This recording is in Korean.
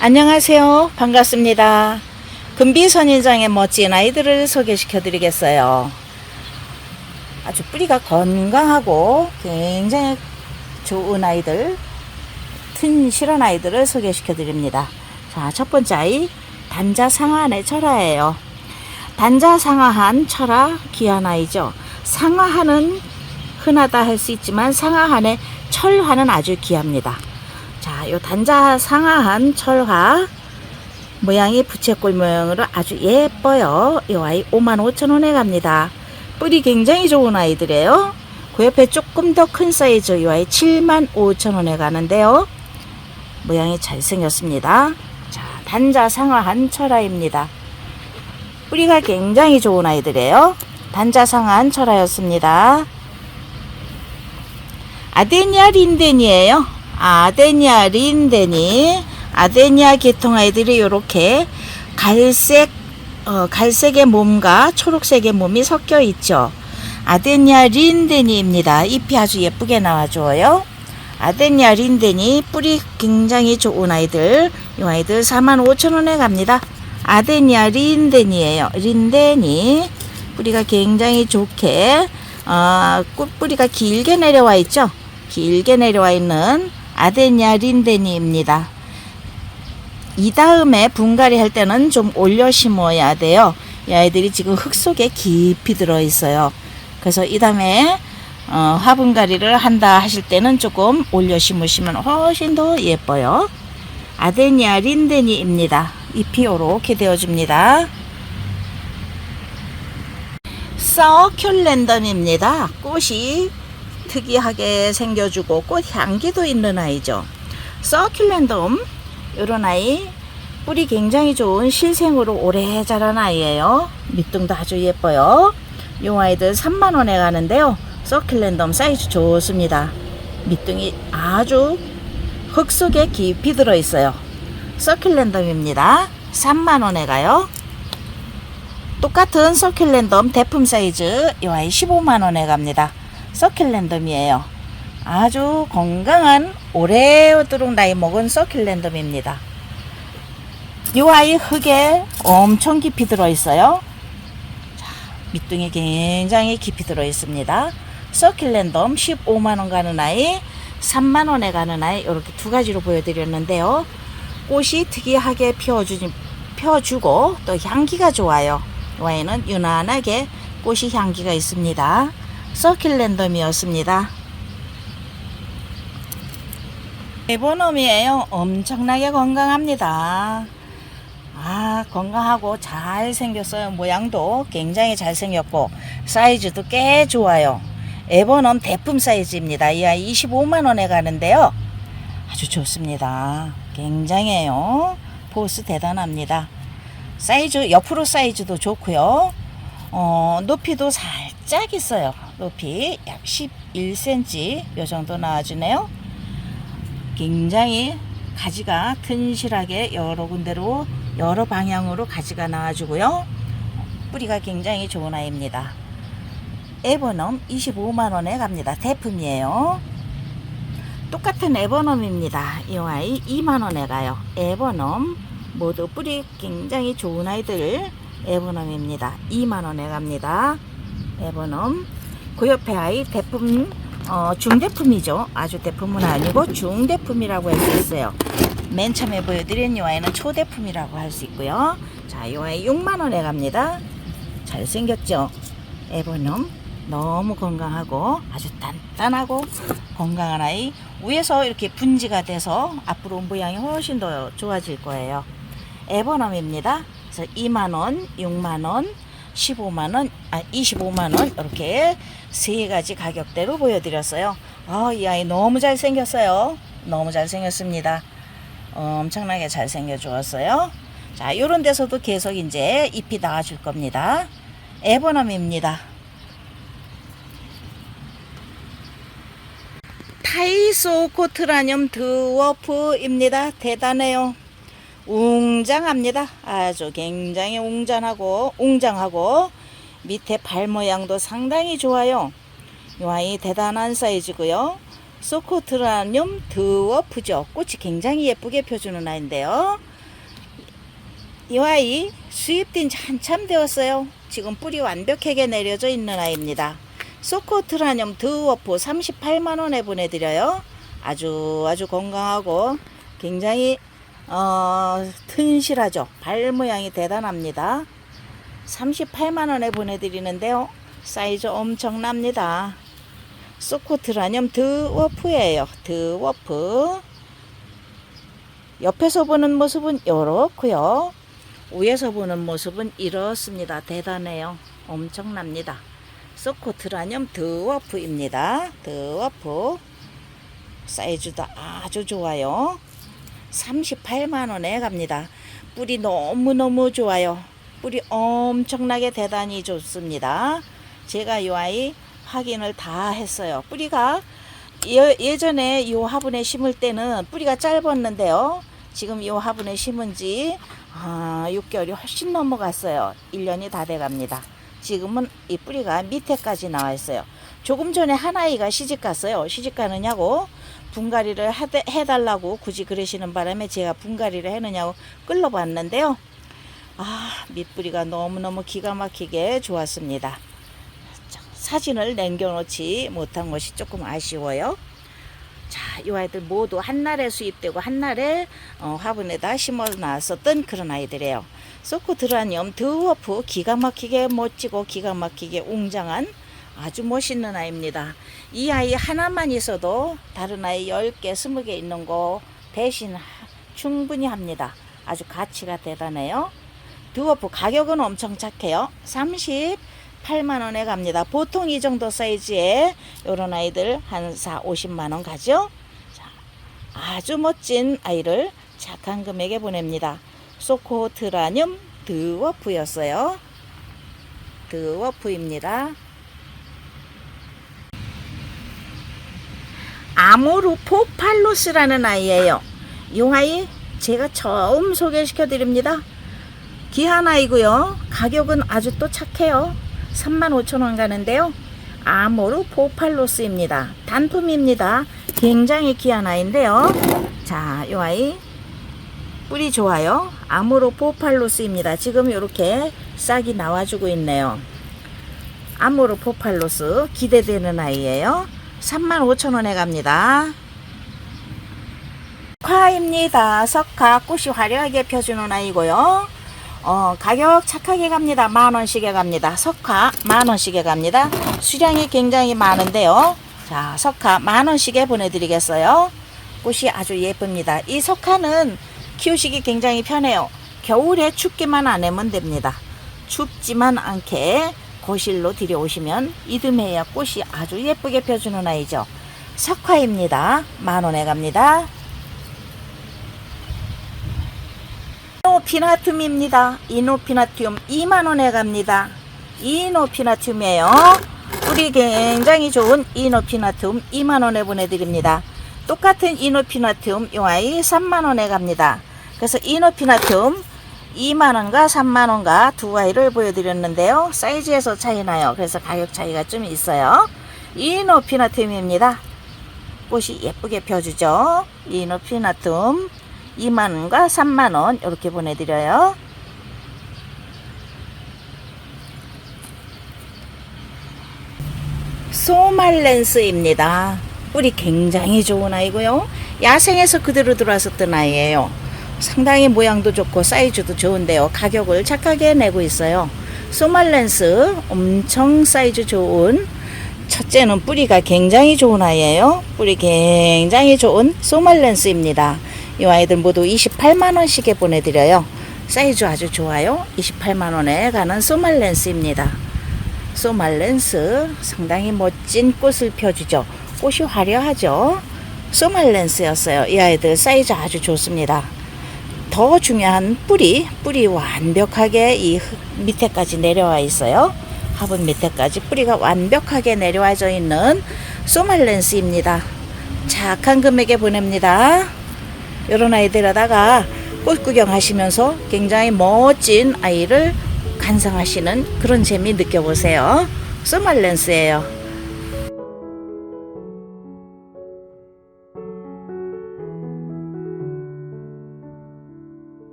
안녕하세요. 반갑습니다. 금비선인장의 멋진 아이들을 소개시켜 드리겠어요. 아주 뿌리가 건강하고 굉장히 좋은 아이들, 튼실한 아이들을 소개시켜 드립니다. 자, 첫 번째 아이, 단자상아한의 철화예요. 단자상아한 철화 귀한 아이죠. 상아한은 흔하다 할 수 있지만 상아한의 철화는 아주 귀합니다. 자, 요 단자 상아한 철화 모양이 부채꼴 모양으로 아주 예뻐요. 이 아이 55,000원에 갑니다. 뿌리 굉장히 좋은 아이들이에요. 그 옆에 조금 더 큰 사이즈 이 아이 75,000원에 가는데요. 모양이 잘생겼습니다. 자, 단자 상아한 철화입니다. 뿌리가 굉장히 좋은 아이들이에요. 단자 상아한 철화였습니다. 아데니아 린덴이에요. 아데니아 린덴이 아데니아 계통 아이들이 이렇게 갈색 어, 갈색의 몸과 초록색의 몸이 섞여 있죠. 아데니아 린덴이입니다. 잎이 아주 예쁘게 나와줘요. 아데니아 린덴이 뿌리 굉장히 좋은 아이들. 이 아이들 45,000원에 갑니다. 아데니아 린덴이에요. 린덴이 뿌리가 굉장히 좋게 어, 꽃뿌리가 길게 내려와 있죠. 길게 내려와 있는 아데니아 린데니입니다. 이 다음에 분갈이 할 때는 좀 올려 심어야 돼요. 이 아이들이 지금 흙 속에 깊이 들어 있어요. 그래서 이 다음에 어, 화분갈이를 한다 하실 때는 조금 올려 심으시면 훨씬 더 예뻐요. 아데니아 린데니입니다. 잎이 이렇게 되어줍니다. 서큘랜덤입니다. 꽃이 특이하게 생겨주고 꽃 향기도 있는 아이죠. 서큘랜덤 이런 아이 뿌리 굉장히 좋은 실생으로 오래 자란 아이예요. 밑둥도 아주 예뻐요. 이 아이들 3만 원에 가는데요. 서큘랜덤 사이즈 좋습니다. 밑둥이 아주 흙 속에 깊이 들어 있어요. 서큘랜덤입니다. 3만 원에 가요. 똑같은 서큘랜덤 대품 사이즈 이 아이 15만 원에 갑니다. 서큘랜덤이에요. 아주 건강한 오래도록 나이 먹은 서큘랜덤입니다. 이 아이 흙에 엄청 깊이 들어 있어요. 자, 밑둥이 굉장히 깊이 들어 있습니다. 서큘랜덤 15만 원 가는 아이, 3만 원에 가는 아이 이렇게 두 가지로 보여드렸는데요. 꽃이 특이하게 피워주, 펴주고 또 향기가 좋아요. 이 아이는 유난하게 꽃이 향기가 있습니다. 서큘랜덤이었습니다. 에보놈이에요. 엄청나게 건강합니다. 아, 건강하고 잘 생겼어요. 모양도 굉장히 잘 생겼고, 사이즈도 꽤 좋아요. 에버넘 대품 사이즈입니다. 이 아이 25만 원에 가는데요. 아주 좋습니다. 굉장해요. 보스 대단합니다. 사이즈, 옆으로 사이즈도 좋고요. 어, 높이도 살짝 있어요. 높이 약 11cm 요 정도 나와주네요. 굉장히 가지가 튼실하게 여러 군데로 여러 방향으로 가지가 나와주고요. 뿌리가 굉장히 좋은 아이입니다. 에버넘 25만원에 갑니다. 대품이에요. 똑같은 에버넘입니다. 이 아이 2만원에 가요. 에버넘 모두 뿌리 굉장히 좋은 아이들 에버넘입니다. 2만원에 갑니다. 에버넘 그 옆에 아이 대품 어, 중대품이죠. 아주 대품은 아니고 중대품이라고 할 수 있어요. 맨 처음에 보여드린 이 아이는 초대품이라고 할 수 있고요. 자, 이 아이 6만원에 갑니다. 잘생겼죠? 에버넘 너무 건강하고 아주 단단하고 건강한 아이 위에서 이렇게 분지가 돼서 앞으로 모양이 훨씬 더 좋아질 거예요. 에버넘입니다. 그래서 2만원, 6만원, 15만원, 아, 25만원, 이렇게 세 가지 가격대로 보여드렸어요. 아, 이 아이 너무 잘생겼어요. 너무 잘생겼습니다. 어, 엄청나게 잘생겨 주었어요. 자, 요런 데서도 계속 이제 잎이 나와줄 겁니다. 에버넘입니다. 타이소 코트라늄 드워프입니다. 대단해요. 웅장합니다. 아주 굉장히 웅장하고 웅장하고 밑에 발 모양도 상당히 좋아요. 이 아이 대단한 사이즈고요. 소코트라늄 드워프죠. 꽃이 굉장히 예쁘게 펴주는 아이인데요. 이 아이 수입된 지 한참 되었어요. 지금 뿌리 완벽하게 내려져 있는 아이입니다. 소코트라늄 드워프 38만원에 보내드려요. 아주 아주 건강하고 굉장히 어, 튼실하죠. 발 모양이 대단합니다. 38만원에 보내드리는데요. 사이즈 엄청납니다. 소코트라늄 드워프예요. 드워프. 옆에서 보는 모습은 이렇고요. 위에서 보는 모습은 이렇습니다. 대단해요. 엄청납니다. 소코트라늄 드워프입니다. 드워프. 사이즈도 아주 좋아요. 38만원에 갑니다. 뿌리 너무너무 좋아요. 뿌리 엄청나게 대단히 좋습니다. 제가 이 아이 확인을 다 했어요. 뿌리가 예, 예전에 이 화분에 심을 때는 뿌리가 짧았는데요. 지금 이 화분에 심은 지 아, 6개월이 훨씬 넘어갔어요. 1년이 다 돼갑니다. 지금은 이 뿌리가 밑에까지 나와 있어요. 조금 전에 한 아이가 시집 갔어요. 시집 가느냐고 분갈이를 하대- 해달라고 굳이 그러시는 바람에 제가 분갈이를 해느냐고 끌러봤는데요. 아, 밑뿌리가 너무너무 기가 막히게 좋았습니다. 자, 사진을 남겨놓지 못한 것이 조금 아쉬워요. 자, 이 아이들 모두 한날에 수입되고 한날에 어, 화분에다 심어 놨었던 그런 아이들이에요. 소코드라늄 드워프 기가 막히게 멋지고 기가 막히게 웅장한 아주 멋있는 아이입니다. 이 아이 하나만 있어도 다른 아이 10개, 20개 있는 거 대신 하- 충분히 합니다. 아주 가치가 대단해요. 드워프 가격은 엄청 착해요. 38만 원에 갑니다. 보통 이 정도 사이즈에 이런 아이들 한 4, 50만 원 가죠. 자, 아주 멋진 아이를 착한 금액에 보냅니다. 소코트라늄 드워프였어요. 드워프입니다. 아모르포팔로스라는 아이예요. 이 아이 제가 처음 소개시켜 드립니다. 귀한 아이고요. 가격은 아주 또 착해요. 35,000원 가는데요. 아모르포팔로스입니다. 단품입니다. 굉장히 귀한 아이인데요. 자, 이 아이 뿌리 좋아요. 아모르포팔로스입니다. 지금 이렇게 싹이 나와주고 있네요. 아모르포팔로스 기대되는 아이예요. 35,000원에 갑니다. 석화입니다. 석화 꽃이 화려하게 펴주는 아이고요. 어, 가격 착하게 갑니다. 만 원씩에 갑니다. 석화 만 원씩에 갑니다. 수량이 굉장히 많은데요. 자, 석화 만 원씩에 보내드리겠어요. 꽃이 아주 예쁩니다. 이 석화는 키우시기 굉장히 편해요. 겨울에 춥기만 안 하면 됩니다. 춥지만 않게 거실로 들여오시면 이듬해야 꽃이 아주 예쁘게 펴주는 아이죠. 석화입니다. 만 원에 갑니다. 이노피나툼입니다. 이노피나툼 2만원에 갑니다. 이노피나툼이에요. 뿌리 굉장히 좋은 이노피나툼 2만원에 보내드립니다. 똑같은 이노피나툼 요 아이 3만원에 갑니다. 그래서 이노피나툼 2만원과 3만원과 두 아이를 보여드렸는데요. 사이즈에서 차이 나요. 그래서 가격 차이가 좀 있어요. 이노 피나툼입니다. 꽃이 예쁘게 펴주죠. 이노 피나툼 2만원과 3만원 이렇게 보내드려요. 소말렌스입니다. 뿌리 굉장히 좋은 아이고요. 야생에서 그대로 들어왔었던 아이예요. 상당히 모양도 좋고 사이즈도 좋은데요. 가격을 착하게 내고 있어요. 소말렌스 엄청 사이즈 좋은 첫째는 뿌리가 굉장히 좋은 아이예요. 뿌리 굉장히 좋은 소말렌스입니다. 이 아이들 모두 28만원씩에 보내드려요. 사이즈 아주 좋아요. 28만원에 가는 소말렌스입니다. 소말렌스 상당히 멋진 꽃을 펴주죠. 꽃이 화려하죠. 소말렌스였어요. 이 아이들 사이즈 아주 좋습니다. 더 중요한 뿌리, 뿌리 완벽하게 이흙 밑에까지 내려와 있어요. 화분 밑에까지 뿌리가 완벽하게 내려와져 있는 소말렌스입니다. 착한 금액에 보냅니다. 이런 아이들에다가 꽃 구경하시면서 굉장히 멋진 아이를 감상하시는 그런 재미 느껴보세요. 소말렌스예요.